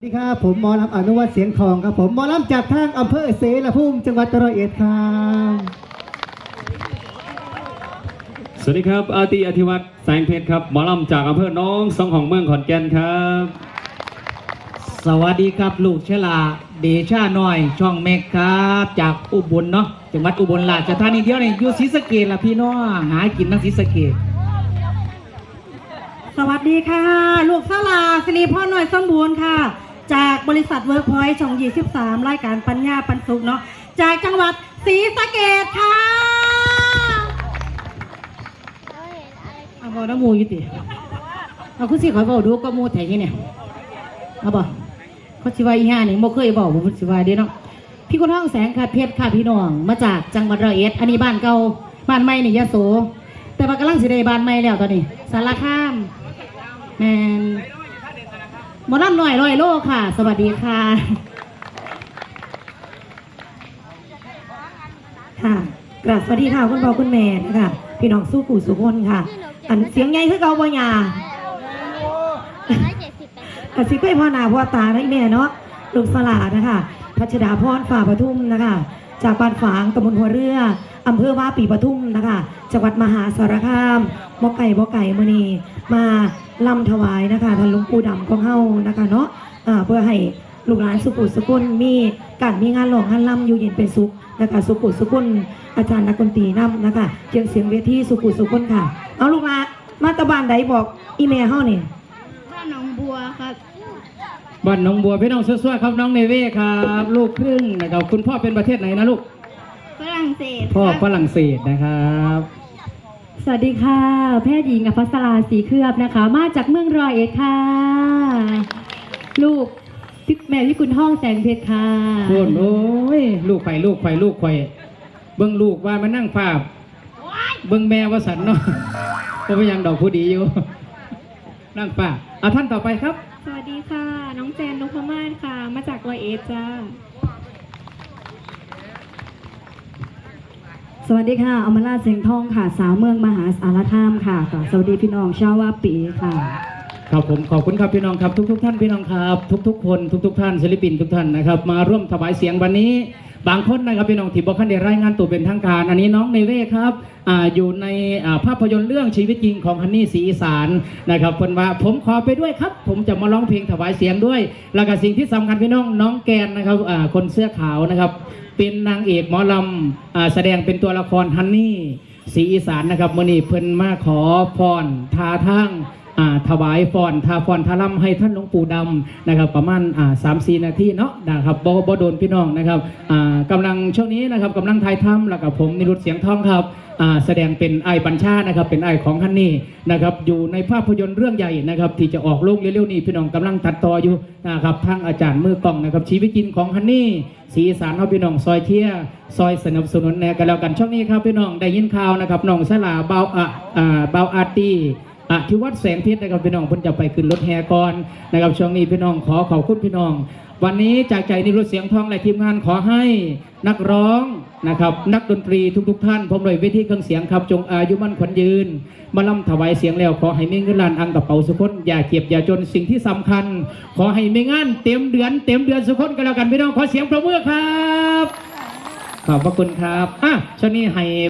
สวัสดีครับผมหมอลำอนุวัฒน์เสียงทองครับผมหมอลำจากทางอำเภอเสรภูมิจังหวัดตราดเอ็ดครับสวัสดีครับอาร์ตีอธิวัตรแสงเพชรครับหมอลำจากอำเภอหน้องสองของเมืองขอนแก่นครับ สวัสดีครับลูกชลาเดชาน้อยช่องเมกครับ จากอุบลเนาะจังหวัดอุบลราชธานีเดียวนี่อยู่ศรีสะเกดละพี่น้องหากินทั้งศรีสะเกดสวัสดีค่ะ ลูกสลาสิริพรหน่อยสมบูรณ์ค่ะ จากบริษัทเวิร์กพอยต์ช่อง23รายการปัญญาปันสุขเนาะจากจังหวัดศรีสะเกดค่ะเอาบอกน้ำมูอยู่ติเอาคุณสิขอยบอกดูก็มูแถงนี่เนี่ยเอาบอกเขาสิว่าอีห่านี่โมเคยบอกผมสิว่าเด้เนาะพี่คุณห้องแสงค่ะเพชรค่ะพี่น้องมาจากจังหวัดร้อยเอ็ดอันนี้บ้านเก่าบ้านใหม่นี่ยะโสแต่ว่ากำลังสิได้บ้านใหม่แล้วตอนนี้สารคามแมนห มอลำหน่อยร้อยโลค่ะ สวัสดีค่ะ ค่ะกราบสวัสดีค่ะคุณพ่อคุณแม่นะคะพี่น้องสู้ปู่สุคนค่ะ อันเสียงใหญ่คือเกาบ่ยาอยเจ็ดสิบแปดสิบกสิกล้วยพ่อนาพ่อตาได้แม่เนาะลูกสลานะคะพัชดาพรฝ่าปทุมนะคะ จากบ้านฝางตำบลหัวเรืออำเภอว่าปีปทุมนะคะ จังหวัดมหาสารคามมอไก่มอไก่มือนีมา ลำถวายนะคะท่านหลวงปู่ดำของเฮานะคะเนาะอ่าเพื่อให้ลูกหลานสุขุสุกุลมีการมีงานหลองงานลำอยู่เย็นเป็นสุขนะคะสุขุสุกุลอาจารย์นักดนตรีนำนะคะเจียงเสียงเวทีสุขุสุกุลค่ะ เอาลูกหลานมาตะบานใดบอกอีเมลเฮานี่บ้านหนองบัวครับบ้านหน้องบัวพี่น้องสวยๆครับน้องเนเว่ครับลูกครึ่งนะครับคุณพ่อเป็นประเทศไหนนะลูกฝรั่งเศสพ่อครับฝรั่งเศสนะครับ สวัสดีค่ะ แพทย์หญิงอภัสราสีเคลือบนะคะ มาจากเมืองรอยเอ็ดค่ะ ลูกพี่แม่พี่กุลห้องแสงเพชรค่ะโอ้โอ้ยลูกไข่ลูกไข่ลูกไข่เบิ้งลูกว่ามันนั่งฟาบเบิ้งแม่ว่าสันเนาะก็ไปยังดอกผู้ดีอยู่ นั่งป้าเอาท่านต่อไปครับ สวัสดีค่ะ น้องแจนนพมาศค่ะ มาจากรอยเอ็ดจ้า สวัสดีค่ะ อมราชเสียงทองค่ะ สาวเมืองมหาสารคามค่ะค่ะ สวัสดีพี่น้องชาววาปีค่ะ ครับผมขอบคุณครับพี่น้องครับทุกๆท่านพี่น้องครับ ทุกๆคนทุกๆท่านศิลปินทุกท่านนะครับ มาร่วมถวายเสียงวันนี้ บางคนนะครับพี่น้องที่บอกขันเดรายงานตัวเป็นทางการ อันนี้น้องเนเว่ครับออยู่ในภาพยนตร์เรื่องชีวิตจริงของฮันนี่ศรีอีสานนะครับเพิ่นว่าผมขอไปด้วยครับ ผมจะมาร้องเพลงถวายเสียงด้วย แล้วก็สิ่งที่สำคัญพี่น้องน้องแกนนะครับคนเสื้อขาวนะครับ เป็นนางเอกหมอลำอแสดงเป็นตัวละครฮันนี่ศรีอีสานนะครับมื่อนี้เพิ่นมาขอพรทาทาง ถวายฟอนทาฟอนทาล่ำให้ท่านหลวงปู่ดำนะครับ ประมาณสามสี่นาทีเนาะนะครับบ่บ่โดนพี่น้องนะครับอ่ากำลังช่วงนี้นะครับกำลังถ่ายทำแล้วกับผมนิรุตเสียงทองครับแสดงเป็นไอ้ปัญชานะครับเป็นไอ้ของฮันนี่นะครับอยู่ในภาพยนตร์เรื่องใหญ่นะครับที่จะออกโลกเร็วๆนี้พี่น้องกำลังตัดต่ออยู่นะครับทางอาจารย์มือกล้องนะครับชีวิตจริงของฮันนี่สีสานเขาพี่น้องซอยเทียซอยสนับสนุนแนกันแล้วกันช่วงนี้ครับพี่น้องได้ยินข่าวนะครับน้องสลาเบาอะอ่าเบาอาร์ตี้ อะที่วัดแสงเพชรนะครับพี่น้องเพิ่นจะไปขึ้นรถแห่ก่อนนะครับช่วงนี้พี่น้องขอขอบคุณพี่น้อง วันนี้จากใจนิรุตเสียงทองและทีมงานขอให้นักร้องนะครับนักดนตรีทุก ๆทท่านพร้อมด้วยเวทีเครื่องเสียงครับจงอายุมั่นขวัญยืน มาล่ำถวายเสียงแล้วขอให้มีเงินล้านอังกระเป๋าสุขคนอย่าเก็บอย่าจนสิ่งที่สำคัญ ขอให้มีงานเต็มเดือนเต็มเดือนสุขคนกันแล้วกันพี่น้องขอเสียงประมือครับ ขอบพระคุณครับอะช่วงนี้ให้